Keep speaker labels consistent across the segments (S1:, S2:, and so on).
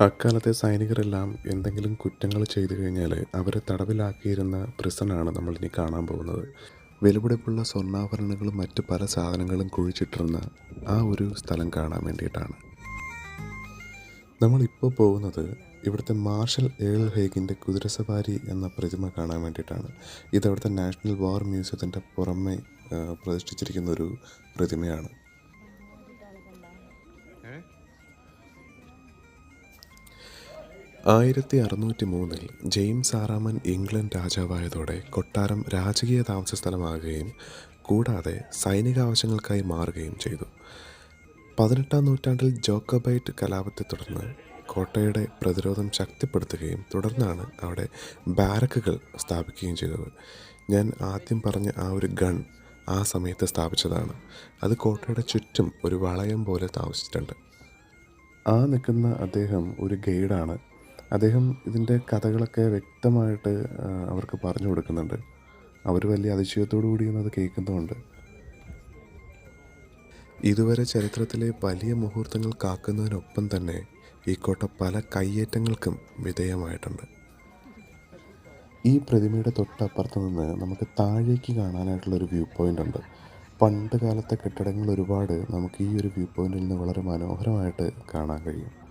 S1: അക്കാലത്തെ സൈനികരെല്ലാം എന്തെങ്കിലും കുറ്റങ്ങൾ ചെയ്തു കഴിഞ്ഞാൽ അവരെ തടവിലാക്കിയിരുന്ന പ്രിസണാണ് ഇനി കാണാൻ പോകുന്നത്. വിലപിടിപ്പുള്ള സ്വർണാഭരണങ്ങളും മറ്റ് പല സാധനങ്ങളും കുഴിച്ചിട്ടിരുന്ന ആ ഒരു സ്ഥലം കാണാൻ വേണ്ടിയിട്ടാണ്. നമ്മളിപ്പോൾ പോകുന്നത് ഇവിടുത്തെ മാർഷൽ ഏൾ ഹേഗിന്റെ കുതിരസവാരി എന്ന പ്രതിമ കാണാൻ വേണ്ടിയിട്ടാണ്. ഇത് അവിടുത്തെ നാഷണൽ വാർ മ്യൂസിയത്തിന്റെ പുറമെ പ്രതിഷ്ഠിച്ചിരിക്കുന്ന ഒരു പ്രതിമയാണ്. ആയിരത്തി അറുന്നൂറ്റി മൂന്നിൽ ജെയിംസ് ആറാമൻ ഇംഗ്ലണ്ട് രാജാവായതോടെ കൊട്ടാരം രാജകീയ താമസ സ്ഥലമാകുകയും കൂടാതെ സൈനിക ആവശ്യങ്ങൾക്കായി മാറുകയും ചെയ്തു. പതിനെട്ടാം നൂറ്റാണ്ടിൽ ജോക്കബൈറ്റ് കലാപത്തെ തുടർന്ന് കോട്ടയുടെ പ്രതിരോധം ശക്തിപ്പെടുത്തുകയും തുടർന്നാണ് അവിടെ ബാരക്കുകൾ സ്ഥാപിക്കുകയും ചെയ്തത്. ഞാൻ ആദ്യം പറഞ്ഞ ആ ഒരു ഗൺ ആ സമയത്ത് സ്ഥാപിച്ചതാണ്. അത് കോട്ടയുടെ ചുറ്റും ഒരു വളയം പോലെ താമസിച്ചിട്ടുണ്ട്. ആ നിൽക്കുന്ന അദ്ദേഹം ഒരു ഗൈഡാണ്. അദ്ദേഹം ഇതിന്റെ കഥകളൊക്കെ വ്യക്തമായിട്ട് അവർക്ക് പറഞ്ഞു കൊടുക്കുന്നുണ്ട്. അവർ വലിയ അതിശയത്തോടു കൂടിയും അത് കേൾക്കുന്നുമുണ്ട്. ഇതുവരെ ചരിത്രത്തിലെ വലിയ മുഹൂർത്തങ്ങൾ കാക്കുന്നതിനൊപ്പം തന്നെ ഈ കോട്ട പല കയ്യേറ്റങ്ങൾക്കും വിധേയമായിട്ടുണ്ട്. ഈ പ്രതിമയുടെ തൊട്ടപ്പുറത്ത് നിന്ന് നമുക്ക് താഴേക്ക് കാണാനായിട്ടുള്ളൊരു വ്യൂ പോയിന്റ് ഉണ്ട്. പണ്ട് കാലത്തെ കെട്ടിടങ്ങൾ ഒരുപാട് നമുക്ക് ഈ ഒരു വ്യൂ പോയിന്റിൽ നിന്ന് വളരെ മനോഹരമായിട്ട് കാണാൻ കഴിയും.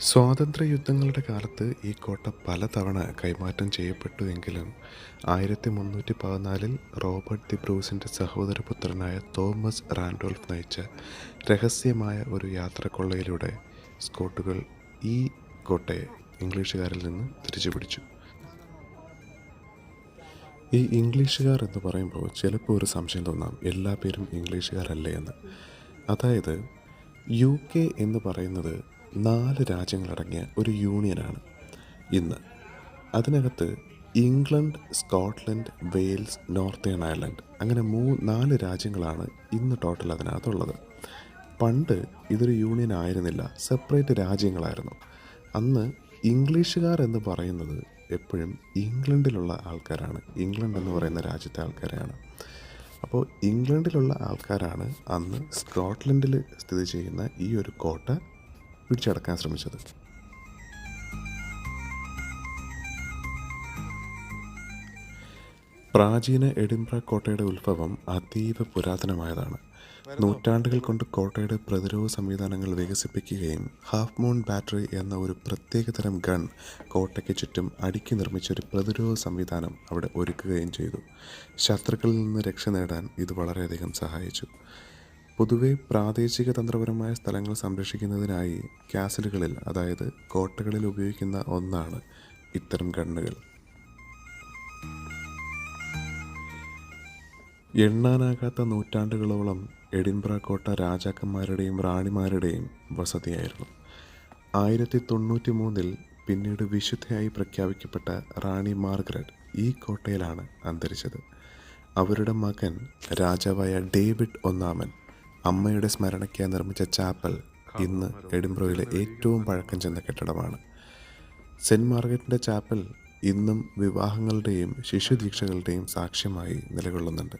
S1: സ്വാതന്ത്ര്യ യുദ്ധങ്ങളുടെ കാലത്ത് ഈ കോട്ട പലതവണ കൈമാറ്റം ചെയ്യപ്പെട്ടു എങ്കിലും ആയിരത്തി മുന്നൂറ്റി പതിനാലിൽ റോബർട്ട് ദി ബ്രൂസിന്റെ സഹോദരപുത്രനായ തോമസ് റാൻഡോൾഫ് നയിച്ച രഹസ്യമായ ഒരു യാത്രക്കൊള്ളയിലൂടെ സ്കോട്ടുകൾ ഈ കോട്ടയെ ഇംഗ്ലീഷുകാരിൽ നിന്ന് തിരിച്ചു പിടിച്ചു ഈ ഇംഗ്ലീഷുകാർ എന്ന് പറയുമ്പോൾ ചിലപ്പോൾ ഒരു സംശയം തോന്നാം എല്ലാ പേരും ഇംഗ്ലീഷുകാരല്ലേ എന്ന്. അതായത് യു കെ എന്ന് പറയുന്നത് നാല് രാജ്യങ്ങളടങ്ങിയ ഒരു യൂണിയനാണ് ഇന്ന്. അതിനകത്ത് England Scotland Wales Northern Ireland അങ്ങനെ മൂ നാല് രാജ്യങ്ങളാണ് ഇന്ന് ടോട്ടൽ അതിനകത്തുള്ളത്. പണ്ട് ഇതൊരു യൂണിയൻ ആയിരുന്നില്ല സെപ്പറേറ്റ് രാജ്യങ്ങളായിരുന്നു. അന്ന് ഇംഗ്ലീഷുകാർ എന്ന് പറയുന്നത് എപ്പോഴും ഇംഗ്ലണ്ടിലുള്ള ആൾക്കാരാണ് ഇംഗ്ലണ്ട് എന്ന് പറയുന്ന രാജ്യത്തെ ആൾക്കാരാണ് അപ്പോൾ ഇംഗ്ലണ്ടിലുള്ള ആൾക്കാരാണ് അന്ന് സ്കോട്ട്ലൻഡിൽ സ്ഥിതി ചെയ്യുന്ന ഈ ഒരു കോട്ട പിടിച്ചടക്കാൻ ശ്രമിച്ചത്. പ്രാചീന എഡിംബ്ര കോട്ടയുടെ ഉത്ഭവം അതീവ പുരാതനമായതാണ്. നൂറ്റാണ്ടുകൾ കൊണ്ട് കോട്ടയുടെ പ്രതിരോധ സംവിധാനങ്ങൾ വികസിപ്പിക്കുകയും ഹാഫ് മൂൺ ബാറ്ററി എന്ന ഒരു പ്രത്യേകതരം ഗൺ കോട്ടയ്ക്ക് ചുറ്റും അടുക്കി നിർമ്മിച്ച ഒരു പ്രതിരോധ സംവിധാനം അവിടെ ഒരുക്കുകയും ചെയ്തു. ശത്രുക്കളിൽ നിന്ന് രക്ഷ നേടാൻ ഇത് വളരെയധികം സഹായിച്ചു. പൊതുവെ പ്രാദേശിക തന്ത്രപരമായ സ്ഥലങ്ങൾ സംരക്ഷിക്കുന്നതിനായി കാസലുകളിൽ അതായത് കോട്ടകളിൽ ഉപയോഗിക്കുന്ന ഒന്നാണ് ഇത്തരം ഗണ്ണുകൾ. എണ്ണാനാകാത്ത നൂറ്റാണ്ടുകളോളം എഡിൻബ്ര കോട്ട രാജാക്കന്മാരുടെയും റാണിമാരുടെയും വസതിയായിരുന്നു. ആയിരത്തി തൊണ്ണൂറ്റി മൂന്നിൽ പിന്നീട് വിശുദ്ധയായി പ്രഖ്യാപിക്കപ്പെട്ട റാണി മാർഗ്രറ്റ് ഈ കോട്ടയിലാണ് അന്തരിച്ചത്. അവരുടെ മകൻ രാജാവായ ഡേവിഡ് ഒന്നാമൻ അമ്മയുടെ സ്മരണയ്ക്കായി നിർമ്മിച്ച ചാപ്പൽ ഇന്ന് എഡിംബ്രോയിലെ ഏറ്റവും പഴക്കം ചെന്ന കെട്ടിടമാണ്. സെന്റ് മാർഗറ്റിന്റെ ചാപ്പൽ ഇന്നും വിവാഹങ്ങളുടെയും ശിശുദീക്ഷകളുടെയും സാക്ഷ്യമായി നിലകൊള്ളുന്നുണ്ട്.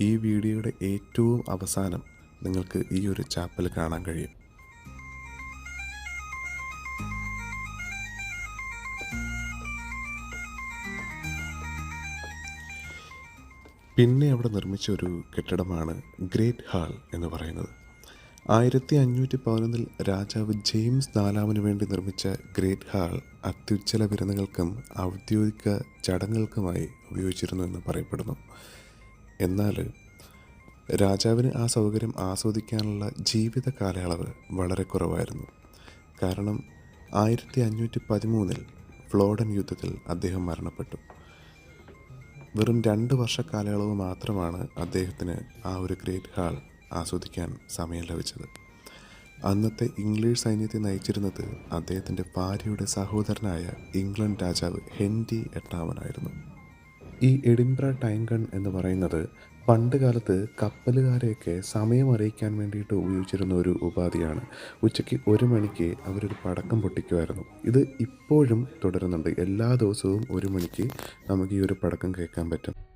S1: ഈ വീഡിയോയുടെ ഏറ്റവും അവസാനം നിങ്ങൾക്ക് ഈ ഒരു ചാപ്പൽ കാണാൻ കഴിയും. പിന്നെ അവിടെ നിർമ്മിച്ച ഒരു കെട്ടിടമാണ് ഗ്രേറ്റ് ഹാൾ എന്ന് പറയുന്നത്. ആയിരത്തി അഞ്ഞൂറ്റി പതിനൊന്നിൽ രാജാവ് ജെയിംസ് നാലാമന് വേണ്ടി നിർമ്മിച്ച ഗ്രേറ്റ് ഹാൾ അത്യുജ്ജല വിരുന്നുകൾക്കും ഔദ്യോഗിക ചടങ്ങുകൾക്കുമായി ഉപയോഗിച്ചിരുന്നു എന്ന് പറയപ്പെടുന്നു. എന്നാൽ രാജാവിന് ആ സൗകര്യം ആസ്വദിക്കാനുള്ള ജീവിത കാലയളവ് വളരെ കുറവായിരുന്നു. കാരണം ആയിരത്തി അഞ്ഞൂറ്റി പതിമൂന്നിൽ ഫ്ലോഡൻ യുദ്ധത്തിൽ അദ്ദേഹം മരണപ്പെട്ടു. വെറും രണ്ട് വർഷ കാലയളവ് മാത്രമാണ് അദ്ദേഹത്തിന് ആ ഒരു ഗ്രേറ്റ് ഹാൾ ആസ്വദിക്കാൻ സമയം ലഭിച്ചത്. അന്നത്തെ ഇംഗ്ലീഷ് സൈന്യത്തെ നയിച്ചിരുന്നത് അദ്ദേഹത്തിന്റെ ഭാര്യയുടെ സഹോദരനായ ഇംഗ്ലണ്ട് രാജാവ് ഹെൻറി എട്ടാമനായിരുന്നു. ഈ എഡിംബ്ര ടൈം ഗൺ എന്ന് പറയുന്നത് പണ്ട് കാലത്ത് കപ്പലുകാരെയൊക്കെ സമയം അറിയിക്കാൻ വേണ്ടിയിട്ട് ഉപയോഗിച്ചിരുന്ന ഒരു ഉപാധിയാണ്. ഉച്ചയ്ക്ക് ഒരു മണിക്ക് അവരൊരു പടക്കം പൊട്ടിക്കുമായിരുന്നു. ഇത് ഇപ്പോഴും തുടരുന്നുണ്ട്. എല്ലാ ദിവസവും ഒരു മണിക്ക് നമുക്ക് ഈ ഒരു പടക്കം കേൾക്കാൻ പറ്റും.